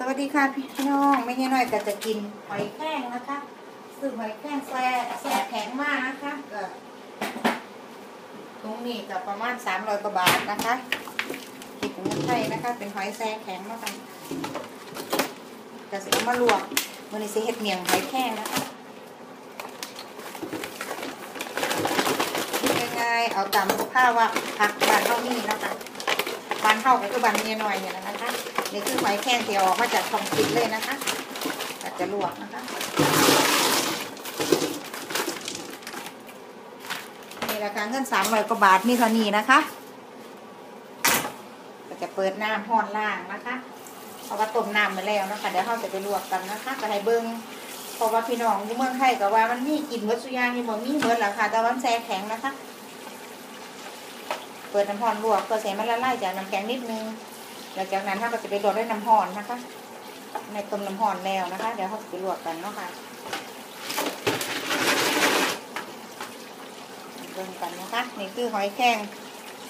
สวัสดีค่ะพี่น้องไม่ใช่น้อยแต่จะกินหอยแครงนะคะซื้อหอยแครงแซ่แซ่แข็งมากนะคะก็ตรงนี้ก็ประมาณสามร้อยกว่าบาทนะคะคิดเป็นเงินไทยนะคะ เป็นหอยแซ่แข็งมากค่ะจะสิเอามาลวกมันนี้สิเฮ็ดเมียงหอยแครงนะคะง่ายๆเอาตามผ้าว่าผักบานเท่านี้นะคะ บานเท่ากับคือบานเมียหน้อยเนี่ยนะคะนี่คือหอยแครงที่เออกมาจากทองฟิตเลยนะคะอาจจะลวกนะคะนี่ราคาเงินสามร้อยกว่าบาทนี่เท่านี้นะคะก็จะเปิดน้ำห้อนล่างนะคะเพราะว่าต้มน้ำมาแล้วนะคะเดี๋ยวเราจะไปลวกกันนะคะก็ให้เบิ้งเพราะว่าพี่น้องที่เมืองไทยก็ว่ามันมีกลิ่นเมือสุยางนี่บ่มีเหมือนหรอกค่ะแต่ว่ามันแช่แข็งนะคะ เปิดน้ำห้อนลวกเพื่อใส่มันละลายจากน้ำแข็งนิดนึงหลังจากนั้นเราก็จะไปลวกด้วยน้ำห่อนนะคะ ในต้มน้ำห่อนแล้วนะคะ เดี๋ยวเราจะไปลวกกันเนาะค่ะเบิ่งกันนะคะ นี่คือหอยแครง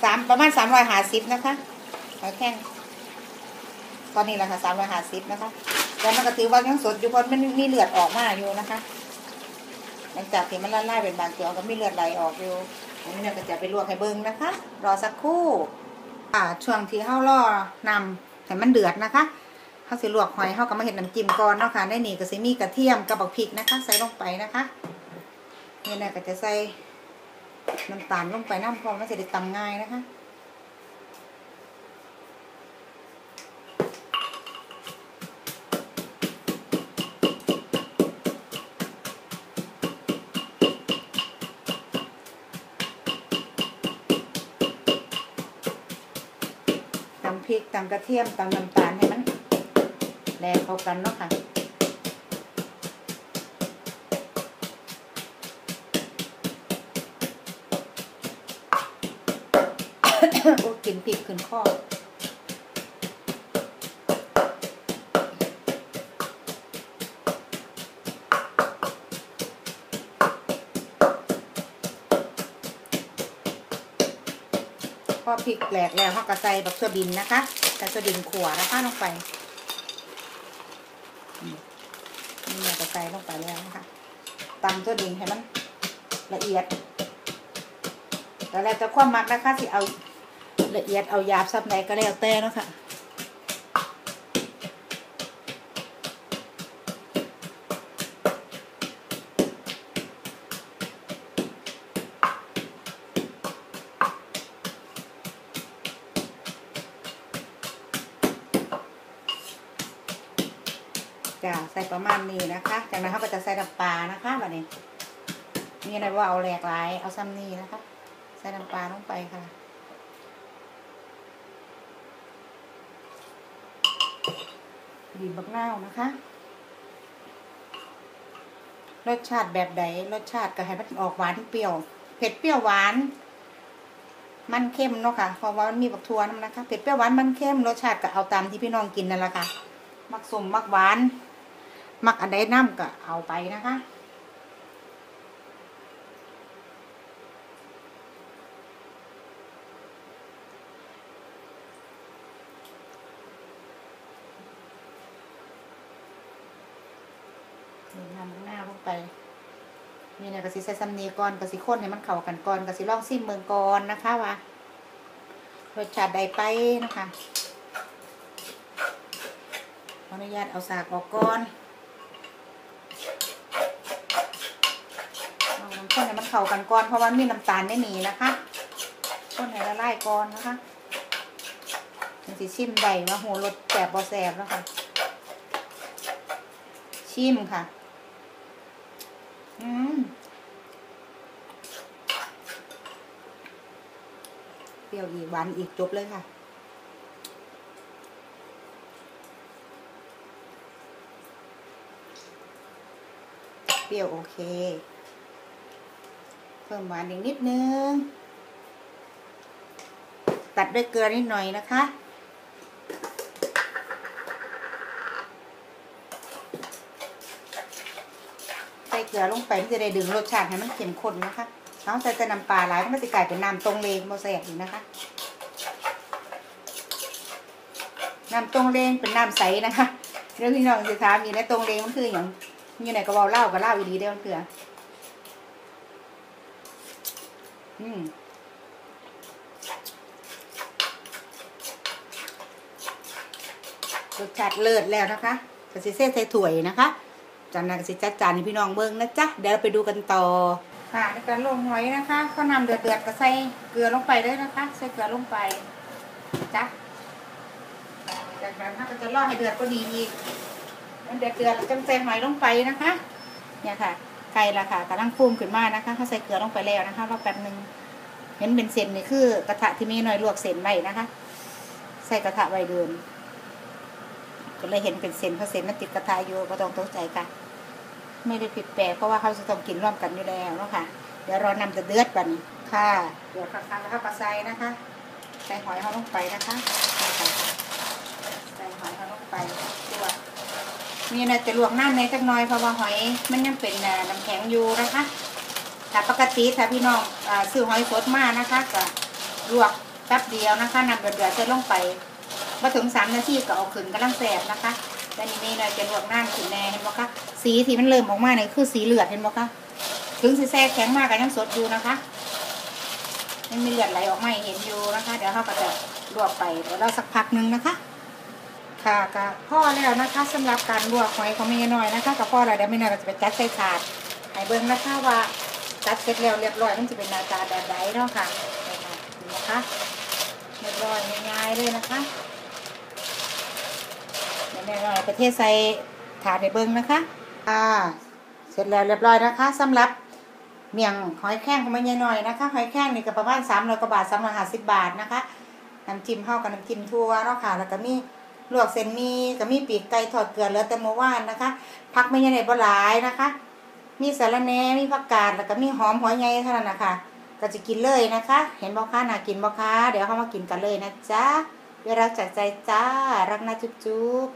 สามประมาณสามร้อยห้าสิบนะคะหอยแครงตอนนี้แหละค่ะสามร้อยห้าสิบนะคะแต่มันก็ถือว่ายังสดอยู่เพราะมันมีเลือดออกมาอยู่นะคะ ลังจากที่มันละลายเป็นบางตัวก็มีเลือดไหลออกอยู่อันนี้เราก็จะไปลวกให้เบิ่งนะคะ รอสักครู่อ่าช่วงที่เฮารอนำให้มันเดือดนะคะเฮาสิลวกหอยเฮาก็มาเฮ็ดน้ำจิ้มก่อนเนาะค่ะในนี่ก็สิมีกระเทียมกับบักพริกนะคะ ใส่ลงไปนะคะนี่นะก็จะใส่น้ำตาลลงไปน้ำพร้อมันจะได้ตำง่ายนะคะ พริกตำกระเทียมตำน้ำตาลให้มันแลเข้ากันเนาะค่ะโอ้กินพริกขึ้นข้อ พอพริกแหลกแล้วเขาก็ใส่บักเสือบินนะคะใส่เสือบินขวานะคะลงไปนี่เราก็ใส่ลงไปแล้วนะคะตำเสือบินให้มันละเอียดแต่แล้วจะความมักนะคะที่เอาละเอียดเอาหยาบสับไหนก็แล้วแต่เนาะค่ะ จ้าใส่ประมาณนี้นะคะ จากนั้นเขาก็จะใส่น้ำปลานะคะแบบนี้นี่นะว่าเอาแหลกหลาย เอาซ้ำนี่นะคะ ใส่น้ำปลาลงไปค่ะบีบบักเนาวนะคะ รสชาติแบบใดรสชาติก็ให้มันออกหวานเปรี้ยว เผ็ดเปรี้ยวหวาน มันเข้มเนาะค่ะ เพราะว่ามันมีบักทัวน้ำนะคะ เผ็ดเปรี้ยวหวานมันเข้ม รสชาติก็เอาตามที่พี่น้องกินนั่นแหละค่ะมักสมมักหวาน มักอันใดน้ำก็เอาไปนะคะนี่น้ำหน้าลงไป นี่นะกระสิใส่ซัมนีก่อนกะสิข้นให้มันเข้ากันก่อนกะสิลองซิมเมืองก่อนนะคะว่ารสชาติใดไปนะคะขออนุญาตเอาสากออกก่อนเอาน้ำข้นให้มัน เข้ากันก่อนเพราะว่ามีน้ำตาลในนี้นะคะข้นให้ละลายก่อนนะคะมันสิชิมได้ว่าโหรสแสบบ่แสบแล้วค่ะ ชิมค่ะ อืมเปรี้ยวอีกหวานอีกจบเลยค่ะเปรี้ยวโอเค เพิ่มหวานอีกนิดนึง ตัดด้วยเกลือนิดหน่อยนะคะ ใส่เกลือลงไปมันจะได้ดึงรสชาติให้มันเข้มข้นนะคะเอาใส่แต่น้ำปลาหลายมันจะกลายเป็นน้ำตรงเลงโมแสกนะคะน้ำตรงเลงเป็นน้ำใสนะคะเรื่องพี่น้องสิถามอีกแล้วตรงเลงมันคืออย่างอยู่ไหนก็เว้าเล่าก็เล่าอีดีเด้อมันคือ อืมรสชาติเลิศแล้วนะคะกสิเซ่ใส่ถ้วยนะคะจานนั้นกสิจัดจานให้พี่น้องเบิ่งนะจ๊ะเดี๋ยวเราไปดูกันต่อค่ะในการลงหอยนะคะข้าวนำเดือดเดือดก็ใส่เกลือลงไปเลยนะคะใส่เกลือลงไปจ้ะจากนั้นถ้าก็จะรอให้เดือดก็ดีอีกมันเดือดเดือดๆแล้วจะใส่หอยลงไปนะคะ เนี่ยค่ะ ไก่ละค่ะกำลังฟูมขึ้นมานะคะเขาใส่เกลือลงไปแล้วนะคะรอแป๊บหนึงเห็นเป็นเส้นนี่คือกระทะที่มีหน่อยลวกเส้นไว้นะคะ ใส่กระทะไว้เดินก็เลยเห็นเป็นเส้นเพราะเส้นมันติดกระทะอยู่ก็ต้องตกใจค่ะ ไม่ได้ผิดแปลกเพราะว่าเขาจะต้องกินร่วมกันอยู่แล้วเนาะค่ะเดี๋ยวรานำจะเดือดบันค่ะเดือดคักๆแล้วก็ปลาไซนะคะ ใส่หอยเขาลงไปนะคะนี่ค่ะใส่หอยเขาลงไปตัว มีนะจะลวกน้ำในจักหน่อยเพราะว่าหอยมันยังเป็นน้ำแข็งอยู่นะคะแต่ปกติถ้าพี่น้องซื้อหอยสดมานะคะก็ลวกแป๊บเดียวนะคะนำเดือดๆใส่ลงไปมาถึงสามนาทีก็เอาขึ้นกำลังแสบนะคะแต่นี่นี่นะจะลวกน้ำขึ้นแน่เห็นไหมคะสีที่มันเริ่มออกมาเนี่ยคือสีเหลือดเห็นไหมคะถึงสีแซ่แข็งมากก็ยังสดอยู่นะคะยังมีเลือดไหลออกมาให้เห็นอยู่นะคะ เดี๋ยวเขาก็จะลวกไปเดี๋ยวเราสักพักหนึงนะคะ ค่ะก็พ่อแล้วนะคะสำหรับการลวกหอยของแม่น้อยนะคะกับพ่อแล้วเดี๋ยวแม่น้อยก็จะไปจัดใส่ถาดให้เบิ่งนะคะว่าจัดเสร็จแล้วเรียบร้อยมันจะเป็นหน้าตาแบบไหนเนาะค่ะนี่ค่ะนี่นะคะเรียบร้อยง่ายๆเลยนะคะเดี๋ยวแม่น้อยประเทศใส่ถาดให้เบิ่งนะคะอ่าเสร็จแล้วเรียบร้อยนะคะสำหรับเมี่ยงหอยแข้งของแม่ยายน้อยนะคะหอยแข้งนี่ก็ประมาณสามร้อยกว่าบาทสามร้อยห้าสิบบาทนะคะน้ำจิ้มเข้ากับน้ำจิ้มทั่วเนาะค่ะแล้วก็มี ลวกเส้นมีก็มีปีกไก่ทอดเกลือเหลือแต่เมื่อวานนะคะผักไม่ใช่ในบ่หลายนะคะ มีสาระแหน่มีผักกาดแล้วก็มีหอมหัวใหญ่เท่านั้นนะคะก็จะกินเลยนะคะ เห็นบ่คะน่ากินบ่คะเดี๋ยวเข้ามากินกันเลยนะจ๊ะเวลาจากใจจ้ารักนะจุ๊บ